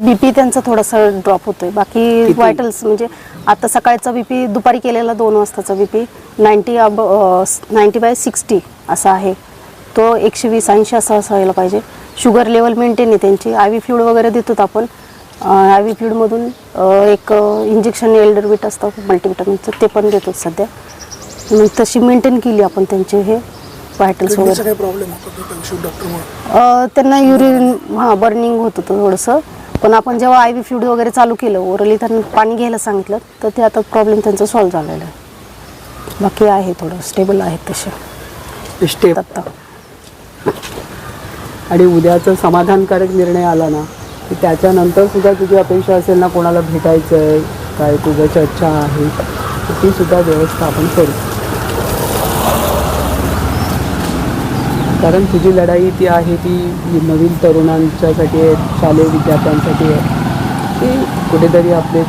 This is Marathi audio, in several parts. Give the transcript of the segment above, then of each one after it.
बीपी त्यांचा थोडासा ड्रॉप होतोय. बाकी? व्हायटल्स म्हणजे आता सकाळचा बीपी दुपारी केलेला दोन वाजताचा बीपी नाईन्टी अब नाईन्टी बाय सिक्स्टी असा आहे. तो एकशे वीस ऐंशी असा असायला पाहिजे. शुगर लेवल मेंटेन आहे त्यांची. आय व्ही फ्लूड वगैरे देतो आपण. आय व्ही फ्लूडमधून एक इंजेक्शन एल्डरविट असतं मल्टीविटामिनचं ते पण देतो सध्या. मग तशी मेंटेन केली आपण त्यांचे हे व्हायटल्स वगैरे. प्रॉब्लेम त्यांना युरिन हां बर्निंग होत होतं थोडंसं. पण आपण जेव्हा आय व्ही फ्लूड वगैरे चालू केलं ओरली त्यांना पाणी घ्यायला सांगितलं तर ते आता प्रॉब्लेम त्यांचा सॉल्व्ह झालेला आहे. बाकी आहे थोडं स्टेबल आहेत तसे स्टेप आता. आणि उद्याचा समाधानकारक निर्णय आला ना की त्याच्यानंतर सुद्धा तुझी अपेक्षा असेल ना कोणाला भेटायचं आहे काय तुझं चर्चा आहे ती सुद्धा व्यवस्था आपण करू. कारण तुझी लढाई ती आहे ती नवीन तरुणांच्यासाठी आहे शालेय विद्यार्थ्यांसाठी आहे. ती कुठेतरी आपले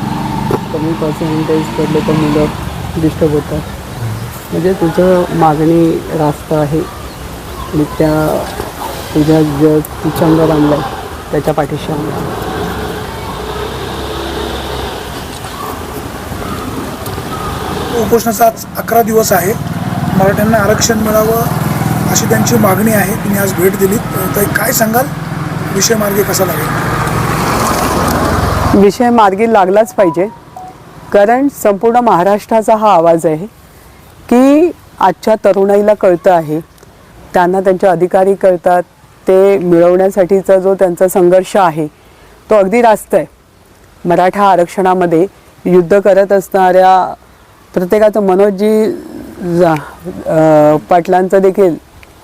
कमी पर्सेंटेज पडले तर मुलं डिस्टर्ब होतात. म्हणजे तुझं मागणी रास्त आहे. आणि त्या तुझ्या ज तू बांधला आहे त्याच्या पाठीशी आम्हाला उपोषणाचा आज अकरा दिवस आहे. मराठ्यांना आरक्षण मिळावं अशी त्यांची मागणी आहे. तुम्ही आज भेट दिलीत. तर काय सांगाल? विषय मार्गी कसा लागेल? विषय मार्गी लागलाच पाहिजे. कारण संपूर्ण महाराष्ट्राचा हा आवाज आहे की आजच्या तरुणाईला कळतं आहे. त्यांना त्यांचे अधिकारी कळतात. ते मिळवण्यासाठीचा जो त्यांचा संघर्ष आहे तो अगदी रास्त आहे. मराठा आरक्षणामध्ये युद्ध करत असणाऱ्या प्रत्येकाचं मनोजी पाटलांचं देखील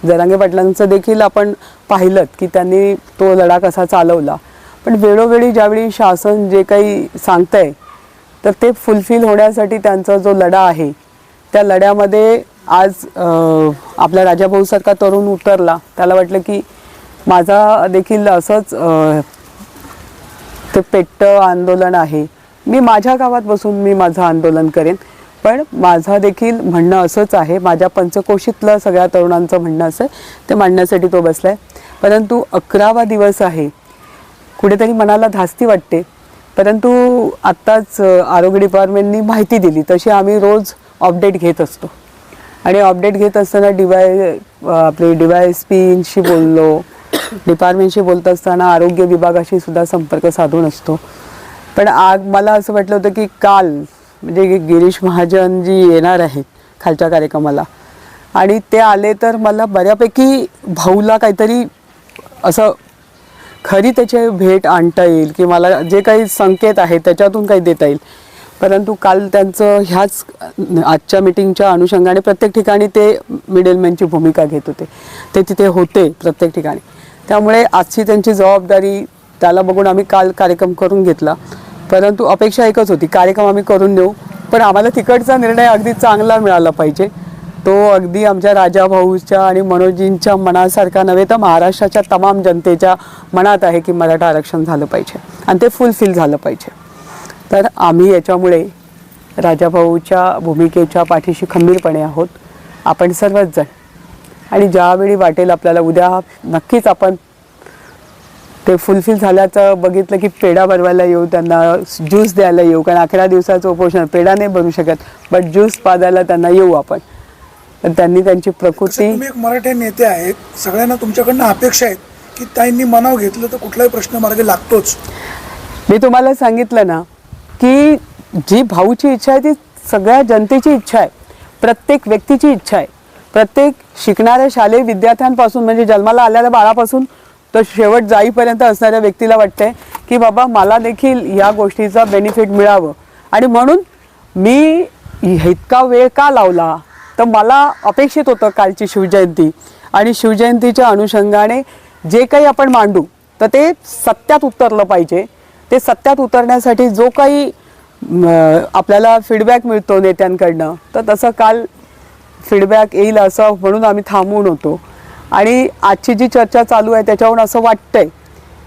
जरांगे पाटलांचं देखील आपण पाहिलं की त्यांनी तो लढा कसा चालवला. पण वेळोवेळी ज्यावेळी शासन जे काही सांगतंय तर ते फुलफिल होण्यासाठी त्यांचा जो लढा आहे त्या लढ्यामध्ये आज आपला राजाभाऊ राजाभाऊसारखा तरुण उतरला. त्याला वाटलं की माझा देखील असंच ते पेट्ट आंदोलन आहे. मी माझ्या गावात बसून मी माझं आंदोलन करेन. पण माझं देखील म्हणणं असंच आहे. माझ्या पंचकोशीतलं सगळ्या तरुणांचं म्हणणं असं आहे. ते मांडण्यासाठी तो बसलाय. परंतु अकरावा दिवस आहे. कुठेतरी मनाला धास्ती वाटते. परंतु आत्ताच आरोग्य डिपार्टमेंटनी माहिती दिली. तशी आम्ही रोज अपडेट घेत असतो. आणि अपडेट घेत असताना डीवाय आपले डी वाय एस पीशी बोललो डिपार्टमेंटशी बोलत असताना आरोग्य विभागाशी सुद्धा संपर्क साधून असतो. पण आज मला असं वाटलं होतं की काल म्हणजे गिरीश महाजन जी येणार आहेत खालच्या कार्यक्रमाला. आणि ते आले तर मला बऱ्यापैकी भाऊला काहीतरी असं खरी त्याची भेट आणता येईल की मला जे काही संकेत आहे त्याच्यातून काही देता येईल. परंतु काल त्यांचं ह्याच आजच्या मिटिंगच्या अनुषंगाने प्रत्येक ठिकाणी ते मिडलमॅनची भूमिका घेत होते. ते तिथे होते प्रत्येक ठिकाणी. त्यामुळे आजची त्यांची जबाबदारी त्याला बघून आम्ही काल कार्यक्रम करून घेतला. परंतु अपेक्षा एकच होती कार्यक्रम आम्ही करून देऊ. पण आम्हाला तिकडचा निर्णय अगदी चांगला मिळाला पाहिजे. तो अगदी आमच्या राजाभाऊच्या आणि मनोजींच्या मनासारखा नव्हे तर महाराष्ट्राच्या तमाम जनतेच्या मनात आहे की मराठा आरक्षण झालं पाहिजे आणि ते फुलफिल झालं पाहिजे. तर आम्ही याच्यामुळे राजाभाऊच्या भूमिकेच्या पाठीशी खंबीरपणे आहोत. आपण सर्वच जण. आणि ज्यावेळी वाटेल आपल्याला उद्या नक्कीच आपण ते फुलफिल झाल्याचं बघितलं की पेढा बनवायला येऊ त्यांना ज्यूस द्यायला येऊ. कारण अकरा दिवसाचं उपोषण पेढा नाही बनवू शकत बट ज्यूस पाजायला त्यांना येऊ आपण. तर त्यांनी त्यांची प्रकृती तुम्ही एक मराठी नेते आहेत. सगळ्यांना तुमच्याकडनं अपेक्षा आहेत की ताईंनी मनाव घेतलं तर कुठलाही प्रश्न मार्गे लागतोच. मी तुम्हाला सांगितलं ना की जी भाऊची इच्छा आहे ती सगळ्या जनतेची इच्छा आहे. प्रत्येक व्यक्तीची इच्छा आहे. प्रत्येक शिकणाऱ्या शालेय विद्यार्थ्यांपासून म्हणजे जन्माला आलेल्या बाळापासून तर शेवट जाईपर्यंत असणाऱ्या व्यक्तीला वाटते की बाबा मला देखील या गोष्टीचा बेनिफिट मिळावं. आणि म्हणून मी इतका वेळ का लावला? तर मला अपेक्षित होतं कालची शिवजयंती. आणि शिवजयंतीच्या अनुषंगाने जे काही आपण मांडू तर ते सत्यात उतरलं पाहिजे. ते सत्यात उतरण्यासाठी जो काही आपल्याला फीडबॅक मिळतो नेत्यांकडनं तर तसं काल फीडबॅक येईल असं म्हणून आम्ही थांबून होतो. आणि आजची जी चर्चा चालू आहे त्याच्यावरून असं वाटतंय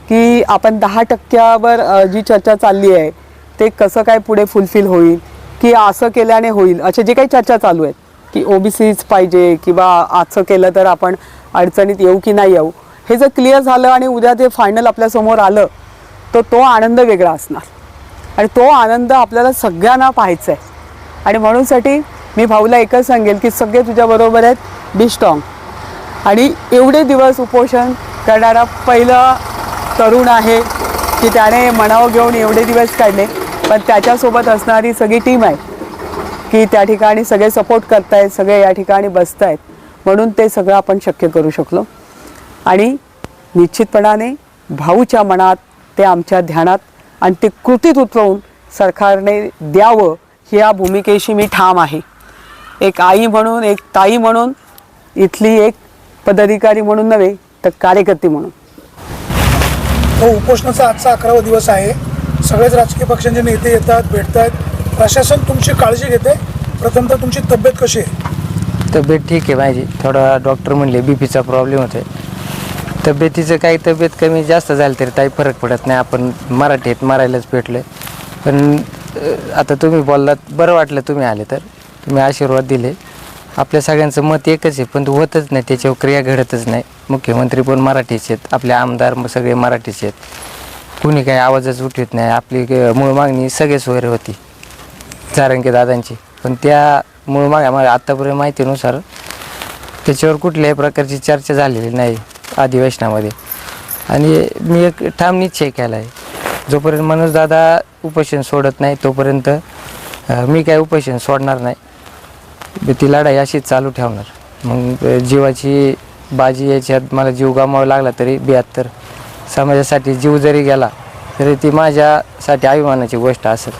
की आपण दहा टक्क्यावर जी चर्चा चालली आहे ते कसं काय पुढे फुलफिल होईल की असं केल्याने होईल असे जे काही चर्चा चालू आहेत की ओबीसीच पाहिजे किंवा असं केलं तर आपण अडचणीत येऊ की नाही येऊ हे जर क्लिअर झालं आणि उद्या ते फायनल आपल्यासमोर आलं तर तो आनंद वेगळा असणार. आणि तो आनंद आपल्याला सगळ्यांना पाहायचा आहे. आणि म्हणूनसाठी मी भाऊला एकच सांगेल की सगळे तुझ्याबरोबर आहेत बी स्ट्रॉंग आणि एवढे दिवस उपोषण करणारा पहिला तरुण आहे की त्याने मनावं घेऊन एवढे दिवस काढले. पण त्याच्यासोबत असणारी सगळी टीम आहे की त्या ठिकाणी सगळे सपोर्ट करतायत सगळे या ठिकाणी बसत आहेत म्हणून ते सगळं आपण शक्य करू शकलो. आणि निश्चितपणाने भाऊच्या मनात ते आमच्या ध्यानात आणि ते कृतीत उतरवून सरकारने द्यावं ह्या भूमिकेशी मी ठाम आहे. एक आई म्हणून एक ताई म्हणून इथली एक पदाधिकारी म्हणून नव्हे तर कार्यकर्ती म्हणून. तो उपोषणाचा आजचा अकरावा दिवस आहे. सगळेच राजकीय पक्षांचे नेते येतात भेटतात प्रशासन तुमची काळजी घेते. प्रथमतः तुमची तब्येत कशी आहे? तब्येत ठीक आहे माझी थोडा डॉक्टर म्हणले बी पीचा प्रॉब्लेम होतोय. तब्येतीचं काही तब्येत कमी जास्त झाली तरी काही फरक पडत नाही. आपण मराठीत मारायलाच भेटले पण आता तुम्ही बोललात बरं वाटलं तुम्ही आले तर. तुम्ही आशीर्वाद दिले. आपल्या सगळ्यांचं मत एकच आहे पण होतच नाही त्याच्यावर क्रिया घडतच नाही. मुख्यमंत्री पण मराठीचे आहेत आपले आमदार सगळे मराठीचे आहेत. कुणी काही आवाजच उठवत नाही आपली मूळ मागणी सगळेच वगैरे होती जारंगे दादांची. पण त्या मूळ माग मला आत्तापर्यंत माहितीनुसार त्याच्यावर कुठल्याही प्रकारची चर्चा झालेली नाही अधिवेशनामध्ये. आणि मी एक ठाम निश्चय केला आहे जोपर्यंत मनोजदादा उपोषण सोडत नाही तोपर्यंत मी काय उपोषण सोडणार नाही. ती लढाई अशीच चालू ठेवणार. मग जीवाची बाजी याच्यात मला जीव गमावा लागला तरी बेहत्तर समाजासाठी जीव जरी गेला तरी ती माझ्यासाठी अभिमानाची गोष्ट असेल.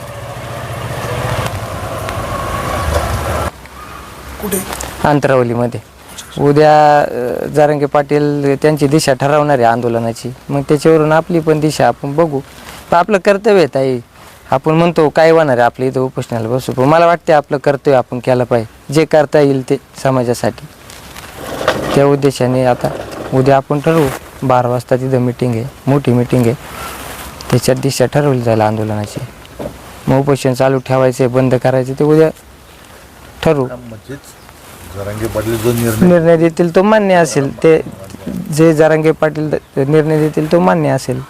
कुठे? अंतरावलीमध्ये. उद्या जारंगे पाटील त्यांची दिशा ठरवणार आहे आंदोलनाची. मग त्याच्यावरून आपली पण दिशा आपण बघू. आपलं कर्तव्य आहे ताई. आपण म्हणतो काय होणार आहे आपल्या इथं उपोषणाला बसू? पण मला वाटते आपलं कर्तव्य आपण केलं पाहिजे. जे करता येईल ते समाजासाठी. त्या उद्देशाने आता उद्या आपण ठरवू. बारा वाजता तिथं मिटिंग आहे. मोठी मिटिंग आहे. त्याच्यात दिशा ठरवली जाईल आंदोलनाची. मग उपोषण चालू ठेवायचे बंद करायचे ते उद्या ठरवू. निर्णय देतील. तो मान्य असेल. ते जे जरांगे पाटील निर्णय देतील तो मान्य असेल.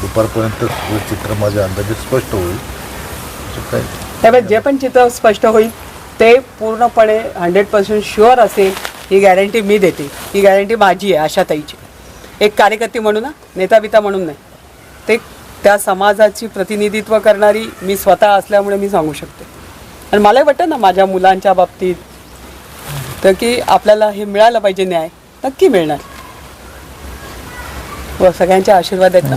दुपारपर्यंत चित्र माझ्या अंदाजे स्पष्ट होईल. असं त्यामुळे जे पण चित्र स्पष्ट होईल ते पूर्णपणे हंड्रेड पर्सेंट शुअर असेल ही गॅरंटी मी देते. ही गॅरंटी माझी आहे आशाताईची एक कार्यकर्ती म्हणून ना नेता बिता म्हणून नाही. ते त्या समाजाची प्रतिनिधित्व करणारी मी स्वतः असल्यामुळे मी सांगू शकते. आणि मलाही वाटतं ना माझ्या मुलांच्या बाबतीत तर की आपल्याला हे मिळालं पाहिजे न्याय नक्की मिळणार. व सगळ्यांचे आशीर्वाद आहेत ना?